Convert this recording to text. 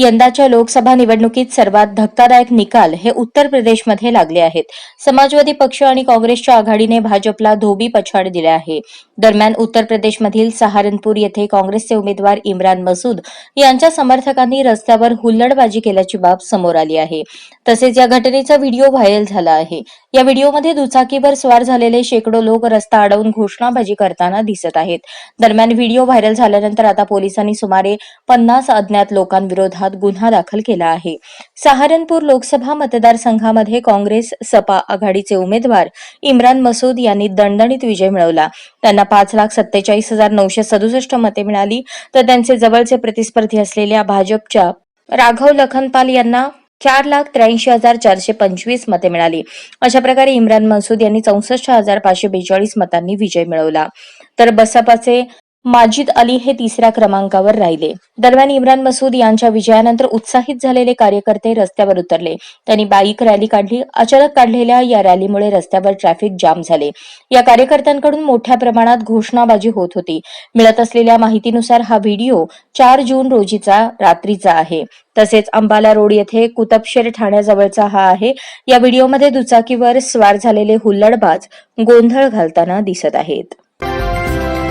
यंदाच्या लोकसभा निवडणुकीत सर्वात धक्कादायक निकाल हे उत्तर प्रदेशमध्ये लागले आहेत. समाजवादी पक्ष आणि काँग्रेसच्या आघाडीने भाजपला धोबी पछाड दिले आहे. दरम्यान उत्तर प्रदेशमधील सहारनपूर येथे काँग्रेसचे उमेदवार इम्रान मसूद यांच्या समर्थकांनी रस्त्यावर हुल्लडबाजी केल्याची बाब समोर आली आहे. तसेच या घटनेचा व्हिडिओ व्हायरल झाला आहे. या व्हिडिओमध्ये दुचाकीवर स्वार झालेले शेकडो लोक रस्ता अडवून घोषणाबाजी करताना दिसत आहेत. दरम्यान व्हिडिओ व्हायरल झाल्यानंतर आता पोलिसांनी सुमारे पन्नास अज्ञात लोकांविरोधात गुन्हा दाखल केला आहे. सहारनपूर लोकसभा मतदारसंघामध्ये काँग्रेस सपा आघाडीचे उमेदवार इम्रान मसूद यांनी दणदणीत विजय मिळवला. त्यांना पाच लाख सत्तेचाळीस हजार नऊशे सदुसष्ट मते मिळाली. तर त्यांचे जवळचे प्रतिस्पर्धी असलेल्या भाजपच्या राघव लखनपाल यांना चार लाख त्र्याऐंशी हजार चारशे पंचवीस मते मिळाली. अशा प्रकारे इम्रान मसूद यांनी चौसष्ट हजार पाचशे बेचाळीस मतांनी विजय मिळवला. तर बसपाचे माजिद अली हे तिसऱ्या क्रमांकावर राहिले. दरम्यान इम्रान मसूद यांच्या विजयानंतर उत्साहित झालेले कार्यकर्ते रस्त्यावर उतरले. त्यांनी बाईक रॅली काढली. अचानक काढलेल्या या रॅलीमुळे रस्त्यावर ट्रॅफिक जाम झाले. या कार्यकर्त्यांकडून मोठ्या प्रमाणात घोषणाबाजी होत होती. मिळत असलेल्या माहितीनुसार हा व्हिडिओ चार जून रोजीचा रात्रीचा आहे. तसेच अंबाला रोड येथे कुतबशेर ठाण्याजवळचा हा आहे. या व्हिडिओमध्ये दुचाकीवर स्वार झालेले हुल्लडबाज गोंधळ घालताना दिसत आहेत.